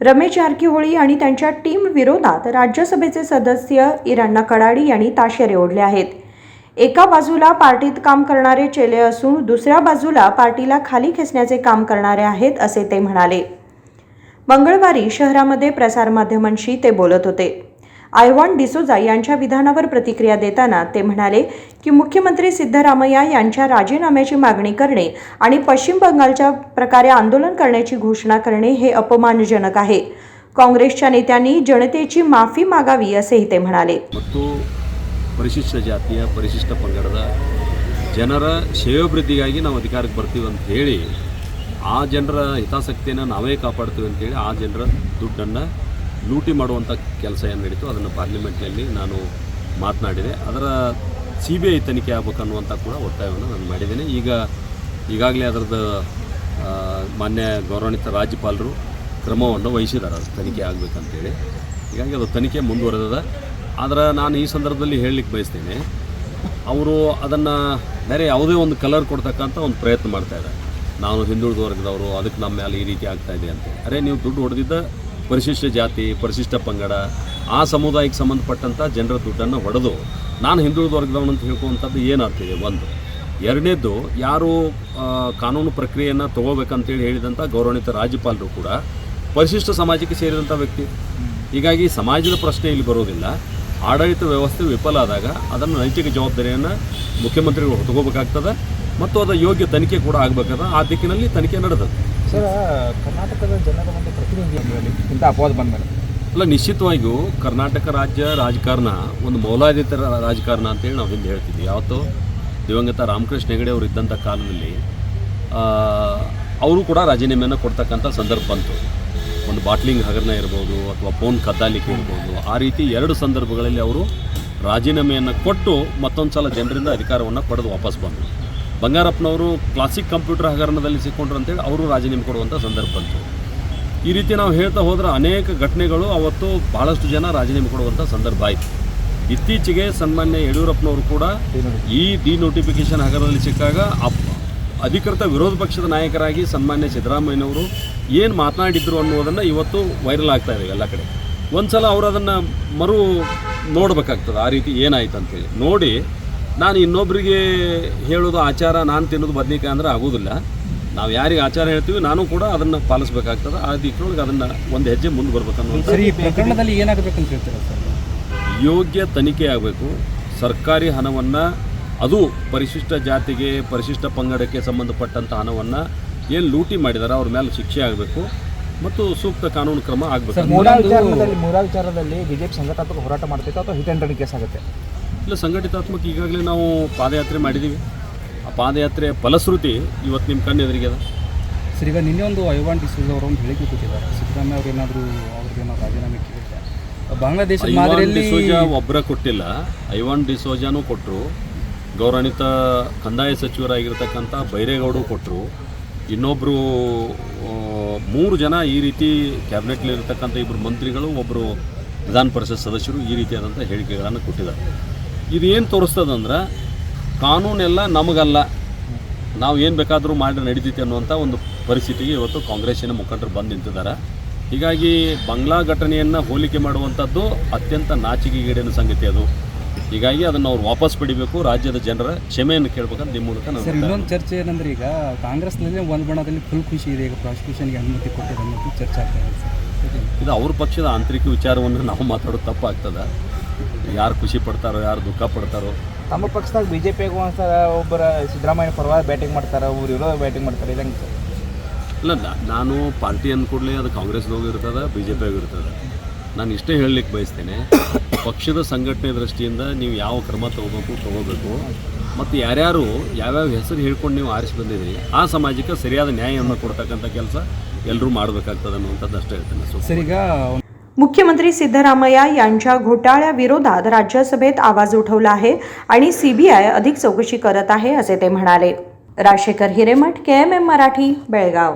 रमेश जारकीहोळी आणि त्यांच्या टीम विरोधात राज्यसभेचे सदस्य इराण्णा कडाडी यांनी ताशेरे ओढले आहेत. एका बाजूला पार्टीत काम करणारे चेले असून दुसऱ्या बाजूला पार्टीला खाली खेचण्याचे काम करणारे आहेत असे ते म्हणाले. मंगळवारी शहरामध्ये प्रसारमाध्यमांशी ते बोलत होते. आयव्हॉन डिसोजा यांच्या विधानावर प्रतिक्रिया देताना ते म्हणाले की मुख्यमंत्री सिद्धरामय्या यांच्या राजीनाम्याची मागणी करणे आणि पश्चिम बंगालच्या प्रकारे आंदोलन करण्याची घोषणा करणे हे अपमानजनक आहे काँग्रेसच्या नेत्यांनी जनतेची माफी मागावी असेही ते म्हणाले ಮತ್ತು ಪರಿಶಿಷ್ಟ ಜಾತಿಯ ಪರಿಶಿಷ್ಟ ಪಂಗಡದ ಜನರ ಶ್ರೇಯೋಭಿವೃದ್ಧಿಗಾಗಿ ನಾವು ಅಧಿಕಾರಕ್ಕೆ ಬರ್ತೀವಿ ಅಂತ ಹೇಳಿ ಆ ಜನರ ಹಿತಾಸಕ್ತಿಯನ್ನು ನಾವೇ ಕಾಪಾಡ್ತೀವಿ ಅಂತೇಳಿ ಆ ಜನರ ದುಡ್ಡನ್ನು ಲೂಟಿ ಮಾಡುವಂಥ ಕೆಲಸ ಏನು ನಡೀತು ಅದನ್ನು ಪಾರ್ಲಿಮೆಂಟ್ನಲ್ಲಿ ನಾನು ಮಾತನಾಡಿದೆ. ಅದರ ಸಿ ಬಿ ಐ ತನಿಖೆ ಆಗ್ಬೇಕನ್ನುವಂಥ ಕೂಡ ಒತ್ತಾಯವನ್ನು ನಾನು ಮಾಡಿದ್ದೇನೆ. ಈಗ ಈಗಾಗಲೇ ಅದರದ್ದು ಮಾನ್ಯ ಗೌರವಾನ್ವಿತ ರಾಜ್ಯಪಾಲರು ಕ್ರಮವನ್ನು ವಹಿಸಿದ್ದಾರೆ. ಅದು ತನಿಖೆ ಆಗಬೇಕಂತೇಳಿ. ಹೀಗಾಗಿ ಅದು ತನಿಖೆ ಮುಂದುವರೆದಿದೆ. ಆದರೆ ನಾನು ಈ ಸಂದರ್ಭದಲ್ಲಿ ಹೇಳಲಿಕ್ಕೆ ಬಯಸ್ತೇನೆ, ಅವರು ಅದನ್ನು ಬೇರೆ ಯಾವುದೇ ಒಂದು ಕಲರ್ ಕೊಡ್ತಕ್ಕಂಥ ಒಂದು ಪ್ರಯತ್ನ ಮಾಡ್ತಾ ಇದ್ದಾರೆ. ನಾವು ಹಿಂದುಳಿದ ವರ್ಗದವರು ಅದಕ್ಕೆ ನಮ್ಮ ಮೇಲೆ ಈ ರೀತಿ ಆಗ್ತಾಯಿದೆ ಅಂತ ಅರೆ, ನೀವು ದುಡ್ಡು ಹೊಡೆದಿದ್ದ ಪರಿಶಿಷ್ಟ ಜಾತಿ, ಪರಿಶಿಷ್ಟ ಪಂಗಡ, ಆ ಸಮುದಾಯಕ್ಕೆ ಸಂಬಂಧಪಟ್ಟಂಥ ಜನರ ದುಡ್ಡನ್ನು ಹೊಡೆದು ನಾನು ಹಿಂದುಳಿದ ವರ್ಗದವನು ಅಂತ ಹೇಳ್ಕೊಳ್ಳುವಂಥದ್ದು ಏನಾಗ್ತಿದೆ? ಒಂದು. ಎರಡನೇದು ಯಾರು ಕಾನೂನು ಪ್ರಕ್ರಿಯೆಯನ್ನು ತಗೋಬೇಕಂತೇಳಿ ಹೇಳಿದಂಥ ಗೌರವಾನ್ವಿತ ರಾಜ್ಯಪಾಲರು ಕೂಡ ಪರಿಶಿಷ್ಟ ಸಮಾಜಕ್ಕೆ ಸೇರಿದಂಥ ವ್ಯಕ್ತಿ. ಹೀಗಾಗಿ ಸಮಾಜದ ಪ್ರಶ್ನೆ ಇಲ್ಲಿ ಬರೋದಿಲ್ಲ. ಆಡಳಿತ ವ್ಯವಸ್ಥೆ ವಿಫಲ ಆದಾಗ ಅದನ್ನು ನೈತಿಕ ಜವಾಬ್ದಾರಿಯನ್ನು ಮುಖ್ಯಮಂತ್ರಿಗಳು ಹೊತ್ಕೋಬೇಕಾಗ್ತದೆ ಮತ್ತು ಅದರ ಯೋಗ್ಯ ತನಿಖೆ ಕೂಡ ಆಗಬೇಕಾದ ಆ ದಿಕ್ಕಿನಲ್ಲಿ ತನಿಖೆ ನಡೆದದ್ದು. ಸರ್, ಕರ್ನಾಟಕದ ಜನರ ಪ್ರತಿನಿಧಿ ಇಂಥ ಅಪವಾದ ಅಲ್ಲ, ನಿಶ್ಚಿತವಾಗಿಯೂ ಕರ್ನಾಟಕ ರಾಜ್ಯ ರಾಜಕಾರಣ ಒಂದು ಮೌಲಾಧಿತ ರಾಜಕಾರಣ ಅಂತೇಳಿ ನಾವು ಹಿಂದೆ ಹೇಳ್ತಿದ್ವಿ. ಯಾವತ್ತೋ ದಿವಂಗತ ರಾಮಕೃಷ್ಣ ಹೆಗಡೆ ಅವರು ಇದ್ದಂಥ ಕಾಲದಲ್ಲಿ ಅವರು ಕೂಡ ರಾಜೀನಾಮೆಯನ್ನು ಕೊಡ್ತಕ್ಕಂಥ ಸಂದರ್ಭ ಬಂತು. ಒಂದು ಬಾಟ್ಲಿಂಗ್ ಹಗರಣ ಇರ್ಬೋದು ಅಥವಾ ಫೋನ್ ಕದ್ದಾಲಿಕೆ ಇರ್ಬೋದು, ಆ ರೀತಿ ಎರಡು ಸಂದರ್ಭಗಳಲ್ಲಿ ಅವರು ರಾಜೀನಾಮೆಯನ್ನು ಕೊಟ್ಟು ಮತ್ತೊಂದು ಸಲ ಜನರಿಂದ ಅಧಿಕಾರವನ್ನು ಪಡೆದು ವಾಪಸ್ ಬಂದರು. ಬಂಗಾರಪ್ಪನವರು ಕ್ಲಾಸಿಕ್ ಕಂಪ್ಯೂಟರ್ ಹಗರಣದಲ್ಲಿ ಸಿಕ್ಕೊಂಡ್ರು ಅಂತೇಳಿ ಅವರು ರಾಜೀನಾಮೆ ಕೊಡುವಂಥ ಸಂದರ್ಭ ಬಂತು. ಈ ರೀತಿ ನಾವು ಹೇಳ್ತಾ ಹೋದ್ರೆ ಅನೇಕ ಘಟನೆಗಳು ಅವತ್ತು ಬಹಳಷ್ಟು ಜನ ರಾಜೀನಾಮೆ ಕೊಡುವಂಥ ಸಂದರ್ಭ ಆಯಿತು. ಇತ್ತೀಚೆಗೆ ಸನ್ಮಾನ್ಯ ಯಡಿಯೂರಪ್ಪನವರು ಕೂಡ ಈ ಡಿ ನೋಟಿಫಿಕೇಶನ್ ಹಗರಣದಲ್ಲಿ ಸಿಕ್ಕಾಗ ಅಧಿಕೃತ ವಿರೋಧ ಪಕ್ಷದ ನಾಯಕರಾಗಿ ಸನ್ಮಾನ್ಯ ಸಿದ್ದರಾಮಯ್ಯನವರು ಏನು ಮಾತನಾಡಿದ್ರು ಅನ್ನೋದನ್ನು ಇವತ್ತು ವೈರಲ್ ಆಗ್ತಾ ಇದೆ ಎಲ್ಲ ಕಡೆ. ಒಂದು ಸಲ ಅವರು ಅದನ್ನು ಮರು ನೋಡಬೇಕಾಗ್ತದೆ ಆ ರೀತಿ ಏನಾಯ್ತು ಅಂತೇಳಿ ನೋಡಿ ನಾನು ಇನ್ನೊಬ್ಬರಿಗೆ ಹೇಳೋದು ಆಚಾರ ನಾನು ತಿನ್ನೋದು ಬದನೇಕಾಯಿ ಅಂದ್ರೆ ಆಗೋದಿಲ್ಲ. ನಾವು ಯಾರಿಗೆ ಆಚಾರ ಹೇಳ್ತೀವಿ ನಾನು ಕೂಡ ಅದನ್ನು ಪಾಲಿಸ್ಬೇಕಾಗ್ತದೆ. ಆ ದಿಕ್ಕಿನೊಳಗೆ ಅದನ್ನು ಒಂದು ಹೆಜ್ಜೆ ಮುಂದೆ ಬರ್ಬೇಕು ಅನ್ನೋ ಸರಿ ಪ್ರಕರಣದಲ್ಲಿ ಏನಾಗಬೇಕಂತ ಹೇಳ್ತೀರಾ ಸರ್? ಯೋಗ್ಯ ತನಿಖೆ ಆಗಬೇಕು. ಸರ್ಕಾರಿ ಹಣವನ್ನು ಅದು ಪರಿಶಿಷ್ಟ ಜಾತಿಗೆ ಪರಿಶಿಷ್ಟ ಪಂಗಡಕ್ಕೆ ಸಂಬಂಧಪಟ್ಟಂಥ ಹಣವನ್ನು ಏನು ಲೂಟಿ ಮಾಡಿದ್ದಾರೆ ಅವ್ರ ಮೇಲೆ ಶಿಕ್ಷೆ ಆಗಬೇಕು. ಮತ್ತು ಸೂಕ್ತ ಕಾನೂನು ಕ್ರಮ ಆಗಬೇಕು. ಮೂಲ ವಿಚಾರದಲ್ಲಿ ಬಿಜೆಪಿ ಸಂಘಟನಾತ್ಮಕ ಹೋರಾಟ ಮಾಡಬೇಕು ಅಥವಾ ರನ್ ಕೇಸ್ ಆಗುತ್ತೆ? ಇಲ್ಲ ಸಂಘಟಿತಾತ್ಮಕ ಈಗಾಗಲೇ ನಾವು ಪಾದಯಾತ್ರೆ ಮಾಡಿದ್ದೀವಿ. ಆ ಪಾದಯಾತ್ರೆಯ ಫಲಶ್ರುತಿ ಇವತ್ತು ನಿಮ್ಮ ಕಣ್ಣು ಎದುರಿಗೆ ಅದ. ಸರ್ ಈಗ ನಿನ್ನೆ ಒಂದು ಐವಾನ್ ಡಿಸೋಜ್ ಅವರು ಒಂದು ಹೇಳಿಕೆ ಕೊಟ್ಟಿದ್ದಾರೆ. ಸಿದ್ದರಾಮಯ್ಯ ಅವ್ರು ಏನಾದರೂ ಅವ್ರಿಗೇನಾದ್ರು ರಾಜೀನಾಮೆ ಕೇಳಿದ್ದಾರೆ ಬಾಂಗ್ಲಾದೇಶ ಐವಾನ್ ಮಾದರಿಯಲ್ಲಿ ಡಿಸೋಜಾ ಒಬ್ಬರ ಕೊಟ್ಟಿಲ್ಲ. ಐವಾನ್ ಡಿಸೋಜಾನೂ ಕೊಟ್ಟರು ಗೌರವಾನ್ವಿತ ಕಂದಾಯ ಸಚಿವರಾಗಿರ್ತಕ್ಕಂಥ ಬೈರೇಗೌಡರು ಕೊಟ್ಟರು ಇನ್ನೊಬ್ಬರು ಮೂರು ಜನ ಈ ರೀತಿ ಕ್ಯಾಬಿನೆಟ್ಲಿರ್ತಕ್ಕಂಥ ಇಬ್ಬರು ಮಂತ್ರಿಗಳು ಒಬ್ಬರು ವಿಧಾನ ಪರಿಷತ್ ಸದಸ್ಯರು ಈ ರೀತಿಯಾದಂಥ ಹೇಳಿಕೆಗಳನ್ನು ಕೊಟ್ಟಿದ್ದಾರೆ. ಇದು ಏನು ತೋರಿಸ್ತದಂದ್ರೆ ಕಾನೂನೆಲ್ಲ ನಮಗಲ್ಲ. ನಾವು ಏನು ಬೇಕಾದರೂ ಮಾಡಿ ನಡೀತೈತೆ ಅನ್ನುವಂಥ ಒಂದು ಪರಿಸ್ಥಿತಿಗೆ ಇವತ್ತು ಕಾಂಗ್ರೆಸ್ಸಿನ ಮುಖಂಡರು ಬಂದು ನಿಂತಿದ್ದಾರೆ. ಹೀಗಾಗಿ ಬಂಗ್ಲಾ ಘಟನೆಯನ್ನು ಹೋಲಿಕೆ ಮಾಡುವಂಥದ್ದು ಅತ್ಯಂತ ನಾಚಿಕೆಗೇಡಿನ ಸಂಗತಿ ಅದು. ಹೀಗಾಗಿ ಅದನ್ನು ಅವ್ರು ವಾಪಸ್ ಪಡಿಬೇಕು ರಾಜ್ಯದ ಜನರ ಕ್ಷಮೆಯನ್ನು ಕೇಳಬೇಕಂತ ನಿಮ್ಮ ಮೂಲಕ ನಾನು ಇನ್ನೊಂದು ಚರ್ಚೆ ಏನಂದ್ರೆ ಈಗ ಕಾಂಗ್ರೆಸ್ನಲ್ಲಿ ಒಂದು ಬಣದಲ್ಲಿ ಫುಲ್ ಖುಷಿ ಇದೆ ಈಗ ಪ್ರಾಸಿಕ್ಯೂಷನ್ಗೆ ಅನುಮತಿ ಕೊಟ್ಟಿದೆ ಅನ್ನೋದು ಚರ್ಚೆ ಆಗ್ತಾ ಇದೆ ಇದು ಅವ್ರ ಪಕ್ಷದ ಆಂತರಿಕ ವಿಚಾರವನ್ನು ನಾವು ಮಾತಾಡೋದು ತಪ್ಪಾಗ್ತದೆ. ಯಾರು ಖುಷಿ ಪಡ್ತಾರೋ ಯಾರು ದುಃಖ ಪಡ್ತಾರೋ. ತಮ್ಮ ಪಕ್ಷದಾಗ ಬಿ ಜೆ ಪಿಗೂ ಒಂದ್ಸಲ ಒಬ್ಬರ ಸಿದ್ದರಾಮಯ್ಯ ಪರವಾಗಿ ಬ್ಯಾಟಿಂಗ್ ಮಾಡ್ತಾರೆ ಒಬ್ರು ಇರೋ ಬ್ಯಾಟಿಂಗ್ ಮಾಡ್ತಾರೆ ಇದಂಗೆ ಸರ್. ಇಲ್ಲ ನಾನು ಪಾರ್ಟಿ ಅಂದ್ಕೂಡಲೇ ಅದು ಕಾಂಗ್ರೆಸ್ನೋಗೂ ಇರ್ತದೆ ಬಿ ಜೆ ಪಿಯಾಗೂ ಇರ್ತದೆ. ನಾನು ಇಷ್ಟೇ ಹೇಳಲಿಕ್ಕೆ ಬಯಸ್ತೇನೆ ಪಕ್ಷದ ಸಂಘಟನೆ ದೃಷ್ಟಿಯಿಂದ ನೀವು ಯಾವ ಕ್ರಮ ತಗೋಬೇಕು ತಗೋಬೇಕು. ಮತ್ತು ಯಾರ್ಯಾರು ಯಾವ್ಯಾವ ಹೆಸರು ಹೇಳ್ಕೊಂಡು ನೀವು ಆರಿಸಿ ಬಂದಿದ್ದೀರಿ ಆ ಸಮಾಜಕ್ಕೆ ಸರಿಯಾದ ನ್ಯಾಯವನ್ನು ಕೊಡ್ತಕ್ಕಂಥ ಕೆಲಸ ಎಲ್ಲರೂ ಮಾಡಬೇಕಾಗ್ತದೆ ಅನ್ನುವಂಥದ್ದು ಅಷ್ಟೇ ಹೇಳ್ತೇನೆ. ಸೊ ಸರ್ ಈಗ मुख्यमंत्री सिद्धरामय्या यांच्या घोटाळ्याविरोधात राज्यसभेत आवाज उठवला आहे आणि सीबीआय अधिक चौकशी करत आहे असे ते म्हणाले. राजशेखर हिरेमठ के एम एम मराठी बेळगाव.